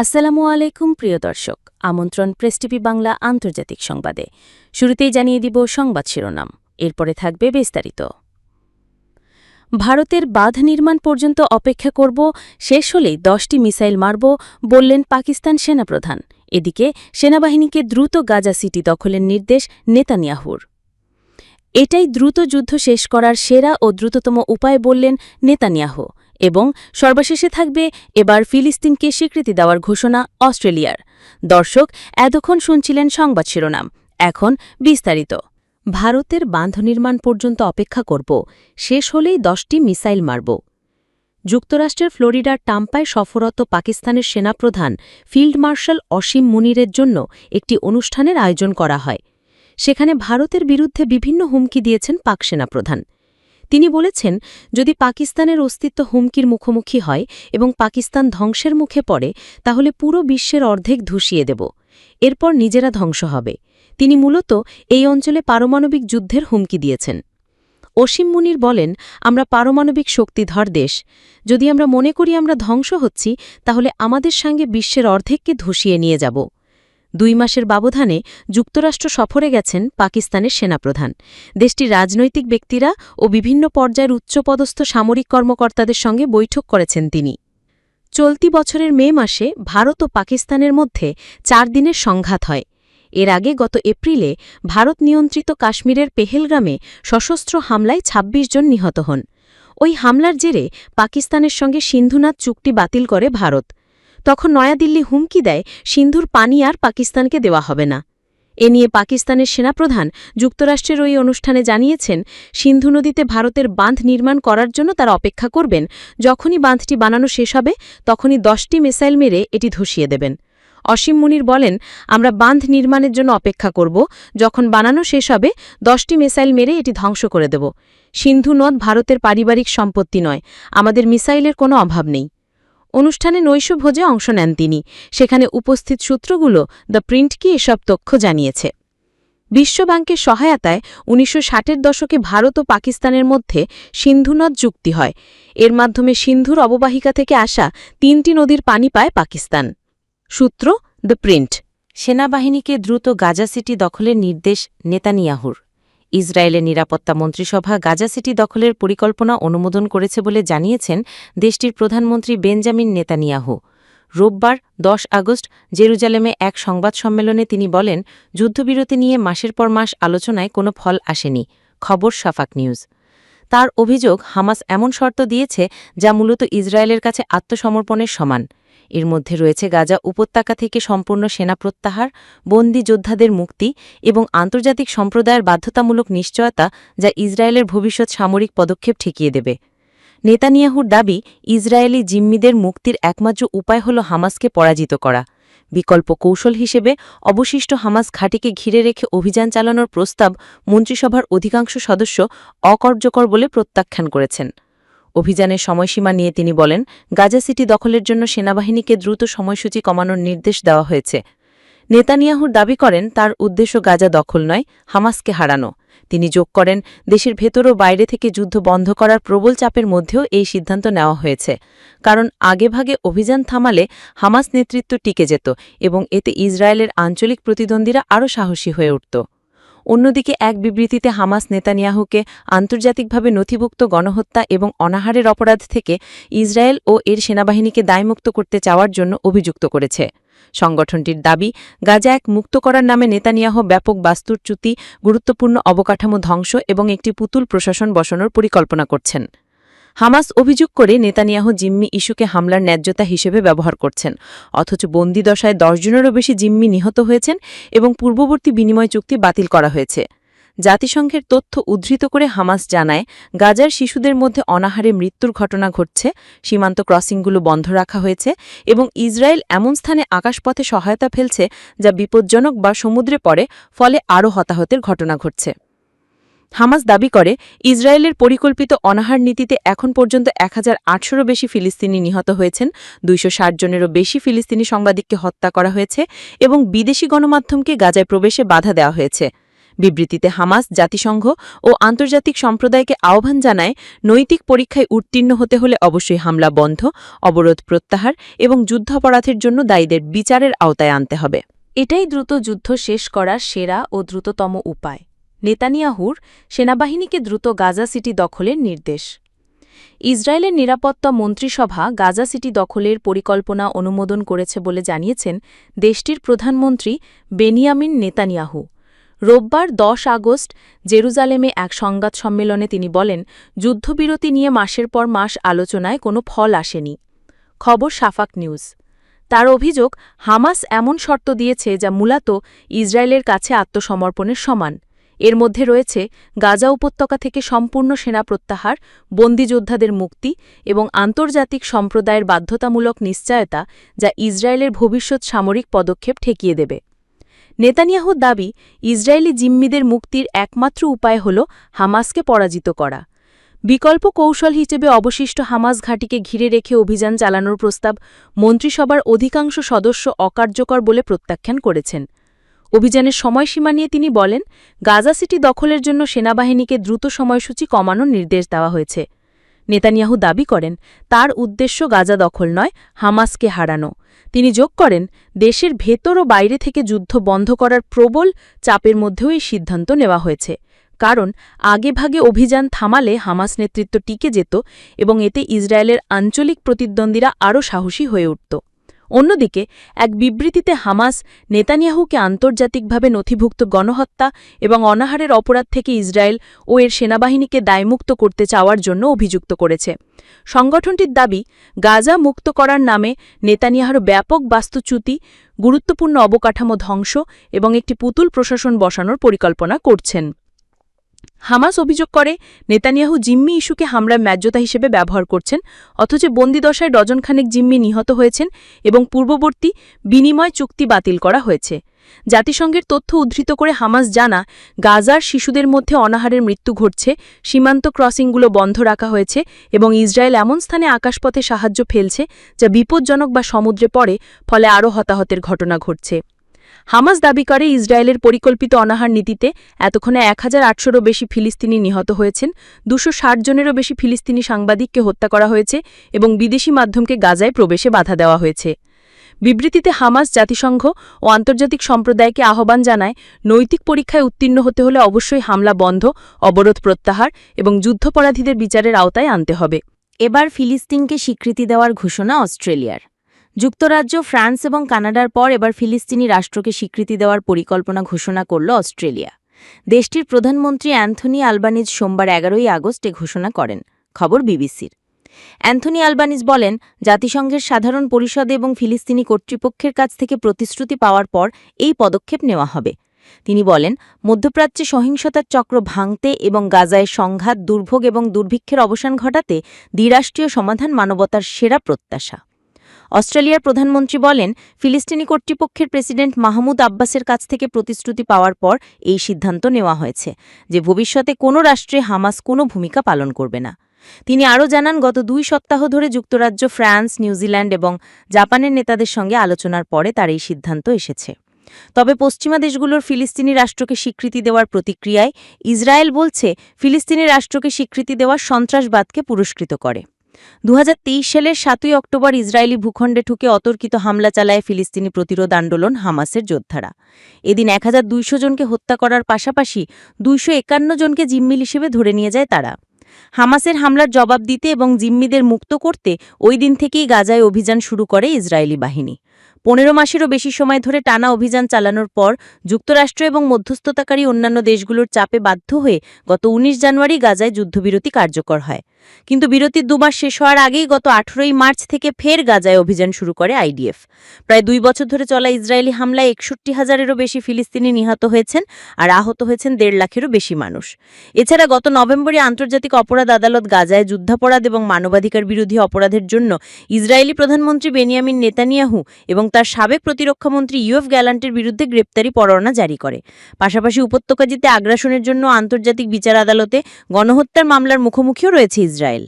আসসালামু আলাইকুম, প্রিয় দর্শক। আমন্ত্রণ প্রেস টিভি বাংলা আন্তর্জাতিক সংবাদে। শুরুতেই জানিয়ে দিব সংবাদ শিরোনাম। এরপরে থাকবে বিস্তারিত। ভারতের বাঁধ নির্মাণ পর্যন্ত অপেক্ষা করব, শেষ হলেই দশটি মিসাইল মারব, বললেন পাকিস্তান সেনাপ্রধান। এদিকে সেনাবাহিনীকে দ্রুত গাজা সিটি দখলের নির্দেশ নেতানিয়াহুর। এটাই দ্রুত যুদ্ধ শেষ করার সেরা ও দ্রুততম উপায় বললেন নেতানিয়াহু। এবং সর্বশেষে থাকবে এবার ফিলিস্তিনকে স্বীকৃতি দেওয়ার ঘোষণা অস্ট্রেলিয়ার। দর্শক, এতক্ষণ শুনছিলেন সংবাদ শিরোনাম। এখন বিস্তারিত। ভারতের বাঁধ নির্মাণ পর্যন্ত অপেক্ষা করব। শেষ হলেই দশটি মিসাইল মারব। যুক্তরাষ্ট্রের ফ্লোরিডার টাম্পায় সফরত পাকিস্তানের সেনাপ্রধান ফিল্ড মার্শাল অসীম মুনিরের জন্য একটি অনুষ্ঠানের আয়োজন করা হয়। সেখানে ভারতের বিরুদ্ধে বিভিন্ন হুমকি দিয়েছেন পাক সেনাপ্রধান। তিনি বলেছেন, যদি পাকিস্তানের অস্তিত্ব হুমকির মুখোমুখি হয় এবং পাকিস্তান ধ্বংসের মুখে পড়ে, তাহলে পুরো বিশ্বের অর্ধেক ধুষিয়ে দেব। এরপর নিজেরা ধ্বংস হবে। তিনি মূলত এই অঞ্চলে পারমাণবিক যুদ্ধের হুমকি দিয়েছেন। অসীম মুনির বলেন, আমরা পারমাণবিক শক্তিধর দেশ। যদি আমরা মনে করি আমরা ধ্বংস হচ্ছি, তাহলে আমাদের সঙ্গে বিশ্বের অর্ধেককে ধসিয়ে নিয়ে যাব। দুই মাসের ব্যবধানে যুক্তরাষ্ট্র সফরে গেছেন পাকিস্তানের সেনাপ্রধান। দেশটির রাজনৈতিক ব্যক্তিরা ও বিভিন্ন পর্যায়ের উচ্চপদস্থ সামরিক কর্মকর্তাদের সঙ্গে বৈঠক করেছেন তিনি। চলতি বছরের মে মাসে ভারত ও পাকিস্তানের মধ্যে চার দিনের সংঘাত হয়। এর আগে গত এপ্রিলে ভারত নিয়ন্ত্রিত কাশ্মীরের পেহেলগ্রামে সশস্ত্র হামলায় ২৬ জন নিহত হন। ওই হামলার জেরে পাকিস্তানের সঙ্গে সিন্ধুনাথ চুক্তি বাতিল করে ভারত। তখন নয়াদিল্লি হুমকি দেয় সিন্ধুর পানি আর পাকিস্তানকে দেওয়া হবে না। এ নিয়ে পাকিস্তানের সেনাপ্রধান যুক্তরাষ্ট্রের ওই অনুষ্ঠানে জানিয়েছেন, সিন্ধু নদীতে ভারতের বাঁধ নির্মাণ করার জন্য তারা অপেক্ষা করবেন। যখনই বাঁধটি বানানো শেষ হবে, তখনই দশটি মিসাইল মেরে এটি ধসিয়ে দেবেন। অসীম মুনির বলেন, আমরা বাঁধ নির্মাণের জন্য অপেক্ষা করব। যখন বানানো শেষ হবে, দশটি মিসাইল মেরে এটি ধ্বংস করে দেব। সিন্ধু নদ ভারতের পারিবারিক সম্পত্তি নয়। আমাদের মিসাইলের কোনো অভাব নেই। অনুষ্ঠানে নৈশভোজে অংশ নেন তিনি। সেখানে উপস্থিত সূত্রগুলো দ্য প্রিন্টকে এসব তথ্য জানিয়েছে। বিশ্বব্যাংকের সহায়তায় উনিশশো ষাটের দশকে ভারত ও পাকিস্তানের মধ্যে সিন্ধুনদ যুক্তি হয়। এর মাধ্যমে সিন্ধুর অববাহিকা থেকে আসা তিনটি নদীর পানি পায় পাকিস্তান। সূত্র দ্য প্রিন্ট। সেনাবাহিনীকে দ্রুত গাজা সিটি দখলের নির্দেশ নেতানিয়াহুর। ইসরায়েলের নিরাপত্তা মন্ত্রিসভা গাজা সিটি দখলের পরিকল্পনা অনুমোদন করেছে বলে জানিয়েছেন দেশটির প্রধানমন্ত্রী বেঞ্জামিন নেতানিয়াহু। রোববার দশ আগস্ট জেরুজালেমে এক সংবাদ সম্মেলনে তিনি বলেন, যুদ্ধবিরতি নিয়ে মাসের পর মাস আলোচনায় কোনো ফল আসেনি। খবর সাফাক নিউজ। তার অভিযোগ, হামাস এমন শর্ত দিয়েছে যা মূলত ইসরায়েলের কাছে আত্মসমর্পণের সমান। এর মধ্যে রয়েছে গাজা উপত্যকা থেকে সম্পূর্ণ সেনা প্রত্যাহার, বন্দী যোদ্ধাদের মুক্তি এবং আন্তর্জাতিক সম্প্রদায়ের বাধ্যতামূলক নিশ্চয়তা যা ইসরায়েলের ভবিষ্যৎ সামরিক পদক্ষেপ ঠেকিয়ে দেবে। নেতানিয়াহুর দাবি, ইসরায়েলি জিম্মিদের মুক্তির একমাত্র উপায় হল হামাসকে পরাজিত করা। বিকল্প কৌশল হিসেবে অবশিষ্ট হামাস ঘাটিকে ঘিরে রেখে অভিযান চালানোর প্রস্তাব মন্ত্রিসভার অধিকাংশ সদস্য অকার্যকর বলে প্রত্যাখ্যান করেছেন। অভিযানের সময়সীমা নিয়ে তিনি বলেন, গাজা সিটি দখলের জন্য সেনাবাহিনীকে দ্রুত সময়সূচি কমানোর নির্দেশ দেওয়া হয়েছে। নেতানিয়াহুর দাবি করেন, তার উদ্দেশ্য গাজা দখল নয়, হামাসকে হারানো। তিনি যোগ করেন, দেশের ভেতর ও বাইরে থেকে যুদ্ধ বন্ধ করার প্রবল চাপের মধ্যেও এই সিদ্ধান্ত নেওয়া হয়েছে। কারণ আগেভাগে অভিযান থামালে হামাস নেতৃত্ব টিকে যেত এবং এতে ইসরায়েলের আঞ্চলিক প্রতিদ্বন্দ্বীরা আরও সাহসী হয়ে উঠত। অন্যদিকে এক বিবৃতিতে হামাস নেতানিয়াহুকে আন্তর্জাতিকভাবে নথিভুক্ত গণহত্যা এবং অনাহারের অপরাধ থেকে ইসরায়েল ও এর সেনাবাহিনীকে দায়মুক্ত করতে চাওয়ার জন্য অভিযুক্ত করেছে। সংগঠনটির দাবি, গাজা এক মুক্ত করার নামে নেতানিয়াহ ব্যাপক বাস্তুরচ্যুতি গুরুত্বপূর্ণ অবকাঠামো ধ্বংস এবং একটি পুতুল প্রশাসন বসানোর পরিকল্পনা করছেন। হামাস অভিযোগ করে নেতানিয়াহ জিম্মি ইস্যুকে হামলার ন্যায্যতা হিসেবে ব্যবহার করছেন। অথচ বন্দি দশায় দশজনেরও বেশি জিম্মি নিহত হয়েছেন এবং পূর্ববর্তী বিনিময় চুক্তি বাতিল করা হয়েছে। জাতিসংঘের তথ্য উদ্ধৃত করে হামাস জানায়, গাজার শিশুদের মধ্যে অনাহারে মৃত্যুর ঘটনা ঘটছে, সীমান্ত ক্রসিংগুলো বন্ধ রাখা হয়েছে এবং ইসরায়েল এমন স্থানে আকাশপথে সহায়তা ফেলছে যা বিপজ্জনক বা সমুদ্রে পড়ে, ফলে আরও হতাহতের ঘটনা ঘটছে। হামাস দাবি করে, ইসরায়েলের পরিকল্পিত অনাহার নীতিতে এখন পর্যন্ত এক হাজার বেশি ফিলিস্তিনি নিহত হয়েছেন, দুইশো ষাট জনেরও বেশি ফিলিস্তিনি সাংবাদিককে হত্যা করা হয়েছে এবং বিদেশি গণমাধ্যমকে গাজায় প্রবেশে বাধা দেওয়া হয়েছে। বিবৃতিতে হামাস, জাতিসংঘ ও আন্তর্জাতিক সম্প্রদায়কে আহ্বান জানায়, নৈতিক পরীক্ষায় উত্তীর্ণ হতে হলে অবশ্যই হামলা বন্ধ, অবরোধ প্রত্যাহার এবং যুদ্ধাপরাধের জন্য দায়ীদের বিচারের আওতায় আনতে হবে। এটাই দ্রুত যুদ্ধ শেষ করার সেরা ও দ্রুততম উপায়। নেতানিয়াহুর সেনাবাহিনীকে দ্রুত গাজা সিটি দখলের নির্দেশ। ইসরায়েলের নিরাপত্তা মন্ত্রিসভা গাজা সিটি দখলের পরিকল্পনা অনুমোদন করেছে বলে জানিয়েছেন দেশটির প্রধানমন্ত্রী বেনিয়ামিন নেতানিয়াহু। রোববার দশ আগস্ট জেরুজালেমে এক সংবাদ সম্মেলনে তিনি বলেন, যুদ্ধবিরতি নিয়ে মাসের পর মাস আলোচনায় কোনো ফল আসেনি। খবর সাফাক নিউজ। তার অভিযোগ, হামাস এমন শর্ত দিয়েছে যা মূলত ইসরায়েলের কাছে আত্মসমর্পণের সমান। এর মধ্যে রয়েছে গাজা উপত্যকা থেকে সম্পূর্ণ সেনা প্রত্যাহার, বন্দিযোদ্ধাদের মুক্তি এবং আন্তর্জাতিক সম্প্রদায়ের বাধ্যতামূলক নিশ্চয়তা যা ইসরায়েলের ভবিষ্যৎ সামরিক পদক্ষেপ ঠেকিয়ে দেবে। নেতানিয়াহুর দাবি, ইসরায়েলি জিম্মিদের মুক্তির একমাত্র উপায় হল হামাসকে পরাজিত করা। বিকল্প কৌশল হিসেবে অবশিষ্ট হামাস ঘাঁটিকে ঘিরে রেখে অভিযান চালানোর প্রস্তাব মন্ত্রিসভার অধিকাংশ সদস্য অকার্যকর বলে প্রত্যাখ্যান করেছেন। অভিযানের সময়সীমা নিয়ে তিনি বলেন, গাজা সিটি দখলের জন্য সেনাবাহিনীকে দ্রুত সময়সূচি কমানোর নির্দেশ দেওয়া হয়েছে। নেতানিয়াহু দাবি করেন, তার উদ্দেশ্য গাজা দখল নয়, হামাসকে হারানো। তিনি যোগ করেন, দেশের ভেতর ও বাইরে থেকে যুদ্ধ বন্ধ করার প্রবল চাপের মধ্যেও এই সিদ্ধান্ত নেওয়া হয়েছে। কারণ, আগেভাগে অভিযান থামালে হামাস নেতৃত্ব টিকে যেত এবং এতে ইসরায়েলের আঞ্চলিক প্রতিদ্বন্দ্বীরা আরও সাহসী হয়ে উঠত। অন্যদিকে, এক বিবৃতিতে হামাস নেতানিয়াহুকে আন্তর্জাতিকভাবে নথিভুক্ত গণহত্যা এবং অনাহারের অপরাধ থেকে ইসরায়েল ও এর সেনাবাহিনীকে দায়মুক্ত করতে চাওয়ার জন্য অভিযুক্ত করেছে। সংগঠনটির দাবি, গাজা মুক্ত করার নামে নেতানিয়াহুর ব্যাপক বাস্তুচ্যুতি, গুরুত্বপূর্ণ অবকাঠামো ধ্বংস এবং একটি পুতুল প্রশাসন বসানোর পরিকল্পনা করছেন। হামাস অভিযোগ করে, নেতানিয়াহু জিম্মি ইস্যুকে হামলার ম্যায্যতা হিসেবে ব্যবহার করছেন, অথচ বন্দিদশায় ডজনখানেক জিম্মি নিহত হয়েছেন এবং পূর্ববর্তী বিনিময় চুক্তি বাতিল করা হয়েছে। জাতিসংঘের তথ্য উদ্ধৃত করে হামাস জানা, গাজার শিশুদের মধ্যে অনাহারের মৃত্যু ঘটছে, সীমান্ত ক্রসিংগুলো বন্ধ রাখা হয়েছে এবং ইসরায়েল এমন স্থানে আকাশপথে সাহায্য ফেলছে যা বিপজ্জনক বা সমুদ্রে পড়ে, ফলে আরও হতাহতের ঘটনা ঘটছে। হামাস দাবি করে ইসরায়েলের পরিকল্পিত অনাহার নীতিতে এতক্ষণে এক হাজার আটশোরও বেশি ফিলিস্তিনি নিহত হয়েছেন, দুশো জনেরও বেশি ফিলিস্তিনি সাংবাদিককে হত্যা করা হয়েছে এবং বিদেশি মাধ্যমকে গাজায় প্রবেশে বাধা দেওয়া হয়েছে। বিবৃতিতে হামাস জাতিসংঘ ও আন্তর্জাতিক সম্প্রদায়কে আহ্বান জানায়, নৈতিক পরীক্ষায় উত্তীর্ণ হতে হলে অবশ্যই হামলা বন্ধ, অবরোধ প্রত্যাহার এবং যুদ্ধপরাধীদের বিচারের আওতায় আনতে হবে। এবার ফিলিস্তিনকে স্বীকৃতি দেওয়ার ঘোষণা অস্ট্রেলিয়ার। যুক্তরাজ্য, ফ্রান্স এবং কানাডার পর এবার ফিলিস্তিনি রাষ্ট্রকে স্বীকৃতি দেওয়ার পরিকল্পনা ঘোষণা করল অস্ট্রেলিয়া। দেশটির প্রধানমন্ত্রী অ্যান্থনি আলবানিজ সোমবার এগারোই আগস্ট এ ঘোষণা করেন। খবর বিবিসির। অ্যান্থনি আলবানিজ বলেন, জাতিসংঘের সাধারণ পরিষদ এবং ফিলিস্তিনি কর্তৃপক্ষের কাছ থেকে প্রতিশ্রুতি পাওয়ার পর এই পদক্ষেপ নেওয়া হবে। তিনি বলেন, মধ্যপ্রাচ্যে সহিংসতার চক্র ভাঙতে এবং গাজায় সংঘাত, দুর্ভোগ এবং দুর্ভিক্ষের অবসান ঘটাতে দ্বিরাষ্ট্রীয় সমাধান মানবতার সেরা প্রত্যাশা। অস্ট্রেলিয়ার প্রধানমন্ত্রী বলেন, ফিলিস্তিনি কর্তৃপক্ষের প্রেসিডেন্ট মাহমুদ আব্বাসের কাছ থেকে প্রতিশ্রুতি পাওয়ার পর এই সিদ্ধান্ত নেওয়া হয়েছে যে ভবিষ্যতে কোনো রাষ্ট্রে হামাস কোনো ভূমিকা পালন করবে না। তিনি আরও জানান, গত দুই সপ্তাহ ধরে যুক্তরাজ্য, ফ্রান্স নিউজিল্যান্ড এবং জাপানের নেতাদের সঙ্গে আলোচনার পরে তার এই সিদ্ধান্ত এসেছে। তবে পশ্চিমা দেশগুলোর ফিলিস্তিনি রাষ্ট্রকে স্বীকৃতি দেওয়ার প্রতিক্রিয়ায় ইসরায়েল বলছে, ফিলিস্তিনি রাষ্ট্রকে স্বীকৃতি দেওয়া সন্ত্রাসবাদকে পুরস্কৃত করে। দু হাজার তেইশ সালের সাতই অক্টোবর ইসরায়েলি ভূখণ্ডে ঠুকে অতর্কিত হামলা চালায় ফিলিস্তিনি প্রতিরোধ আন্দোলন হামাসের যোদ্ধারা। এদিন এক হাজার দুইশো জনকে হত্যা করার পাশাপাশি দুইশো একান্ন জনকে জিম্মিল হিসেবে ধরে নিয়ে যায় তারা। হামাসের হামলার জবাব দিতে এবং জিম্মিদের মুক্ত করতে ওই দিন থেকেই গাজায় অভিযান শুরু করে ইসরায়েলি বাহিনী। পনেরো মাসেরও বেশি সময় ধরে টানা অভিযান চালানোর পর যুক্তরাষ্ট্র এবং মধ্যস্থতাকারী অন্যান্য দেশগুলোর চাপে বাধ্য হয়ে গত ১৯ জানুয়ারি গাজায় যুদ্ধবিরতি কার্যকর হয়। কিন্তু বিরতির দুমাস শেষ হওয়ার আগেই গত আঠেরোই মার্চ থেকে ফের গাজায় অভিযান শুরু করে আইডিএফ। প্রায় দুই বছর ধরে চলা ইসরায়েলি হামলায় একষট্টি হাজারেরও বেশি ফিলিস্তিনি নিহত হয়েছেন আর আহত হয়েছেন দেড় লাখেরও বেশি মানুষ। এছাড়া গত নভেম্বরে আন্তর্জাতিক অপরাধ আদালত গাজায় যুদ্ধাপরাধ এবং মানবাধিকার বিরোধী অপরাধের জন্য ইসরায়েলি প্রধানমন্ত্রী বেনিয়ামিন নেতানিয়াহু এবং তার সাবেক প্রতিরক্ষামন্ত্রী ইউএফ গ্যালান্টের বিরুদ্ধে গ্রেপ্তারি পরোয়ানা জারি করে। পাশাপাশি উপত্যকা জিতে আগ্রাসনের জন্য আন্তর্জাতিক বিচার আদালতে গণহত্যার মামলার মুখোমুখিও রয়েছে ইসরায়েল